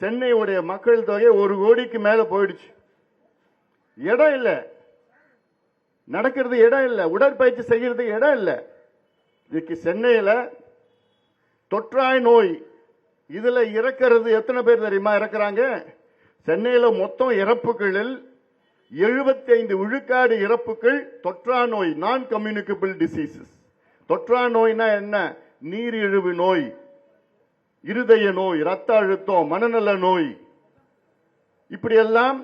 சென்னையுடைய மக்கள் தொகை ஒரு கோடிக்கு மேல போயிடுச்சு. இடம் இல்ல. நடக்கிறது இடம் இல்ல. உடற்பயிற்சி செய்யறது இடம் இல்ல. இன்னைக்கு சென்னையில தொற்றாய் நோய் இதுல இறக்கிறது எத்தனை பேர் தெரியுமா இறக்குறாங்க? சென்னையில மொத்தம் இறப்புகளில் 75 விழுக்காடு இறப்புகள் தொற்றா நோய் நான் கம்யூனிகபிள் டிசீசஸ் தொற்றா நோய்னா என்ன? நீரிழிவு நோய். இருதய நோய் ரத்த அழுத்தம் மனநல நோய். இப்படியெல்லாம்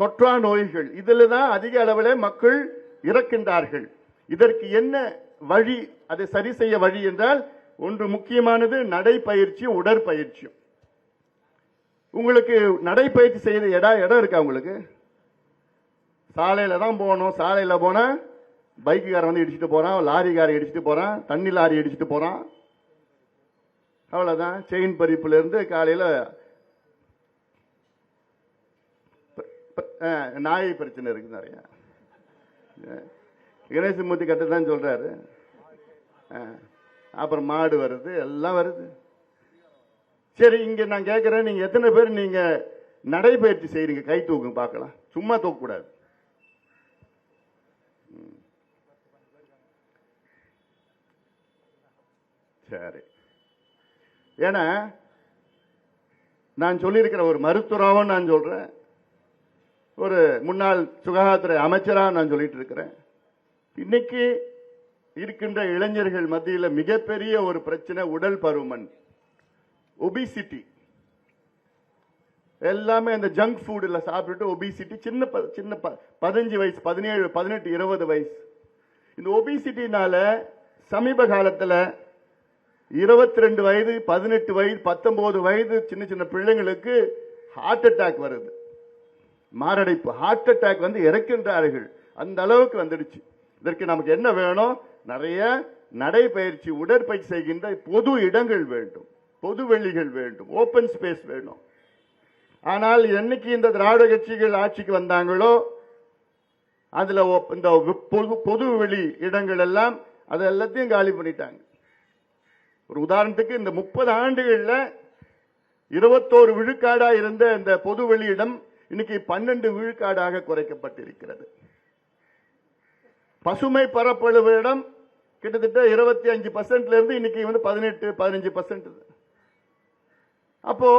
தொற்றா நோய்கள். இதில் தான் அதிக அளவில் மக்கள் இறக்கின்றார்கள். இதற்கு என்ன வழி? அதை சரி செய்ய வழி என்றால் ஒன்று முக்கியமானது நடைப்பயிற்சி உடற்பயிற்சியும் உங்களுக்கு நடைப்பயிற்சி செய்த இடம் இடம் இருக்கா உங்களுக்கு? சாலையில தான் போகணும். சாலையில் போனால் பைக்குக்காரன் வந்து இடிச்சிட்டு போகிறான் லாரிக்காரன் இடிச்சிட்டு போகிறான் தண்ணி லாரி இடிச்சிட்டு போகிறான் அவ்வளோதான் செயின் பறிப்புலேருந்து காலையில் ஆ, நாய் பிரச்சனை இருக்கு நிறையா. கணேசமூர்த்தி கட்ட தான் சொல்கிறாரு ஆ, அப்புறம் மாடு வருது எல்லாம் வருது. சரி இங்கே நான் கேட்குறேன் நீங்கள் எத்தனை பேர் நீங்கள் நடைபயிற்சி செய்கிறீங்க கை தூக்குங்க பார்க்கலாம். சும்மா தூக்கக்கூடாது. ம். சரி. ஏன்னா நான் சொல்லியிருக்கிற ஒரு மருத்துவராகவும் நான் சொல்கிறேன் ஒரு முன்னாள் சுகாதாரத்துறை அமைச்சராக நான் சொல்லிட்டு இருக்கிறேன் இன்னைக்கு இருக்கின்ற இளைஞர்கள் மத்தியில் மிகப்பெரிய ஒரு பிரச்சனை உடல் பருமன். ஒபிசிட்டி எல்லாமே அந்த ஜங்க் ஃபுட்டில் சாப்பிட்டுட்டு ஒபிசிட்டி சின்ன ப- சின்ன ப- பதினஞ்சு வயசு பதினேழு பதினெட்டு இருபது வயசு. இந்த ஒபிசிட்டினால சமீப காலத்தில் இருபத்தி ரெண்டு வயது பதினெட்டு வயது பத்தொன்பது வயது சின்ன சின்ன பிள்ளைங்களுக்கு ஹார்ட் அட்டாக் வருது. மாரடைப்பு ஹார்ட் அட்டாக் வந்து இறக்கின்றார்கள். அந்த அளவுக்கு வந்துடுச்சு. இதற்கு நமக்கு என்ன வேணும்? நிறைய நடைபயிற்சி உடற்பயிற்சி செய்கின்ற பொது இடங்கள் வேண்டும். பொது வெளிகள் வேண்டும். ஓபன் ஸ்பேஸ் வேணும். ஆனால் என்னைக்கு இந்த திராவிட கட்சிகள் ஆட்சிக்கு வந்தாங்களோ அதில் இந்த பொது பொது வெளி இடங்கள் எல்லாம் அது எல்லாத்தையும் காலி பண்ணிட்டாங்க. ஒரு உதாரணத்துக்கு இந்த முப்பது ஆண்டுகளில் இருபத்தோரு விழுக்காடா இருந்த இந்த பொது வெளியிடம் இன்னைக்கு பன்னெண்டு விழுக்காடாக குறைக்கப்பட்டிருக்கிறது. பசுமை பரப்பளவிடம் கிட்டத்தட்ட இருபத்தி அஞ்சு பர்சன்ட்ல இருந்து இன்னைக்கு வந்து பதினெட்டு பதினஞ்சு பர்சன்ட். அப்போ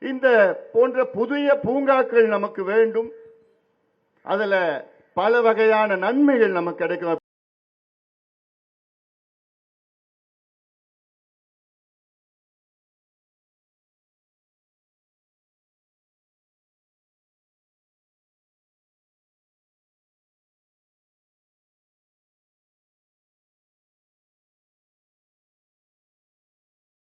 இந்த போன்ற புதிய பூங்காக்கள் நமக்கு வேண்டும். அதுல பல வகையான நன்மைகள் நமக்கு கிடைக்கும்.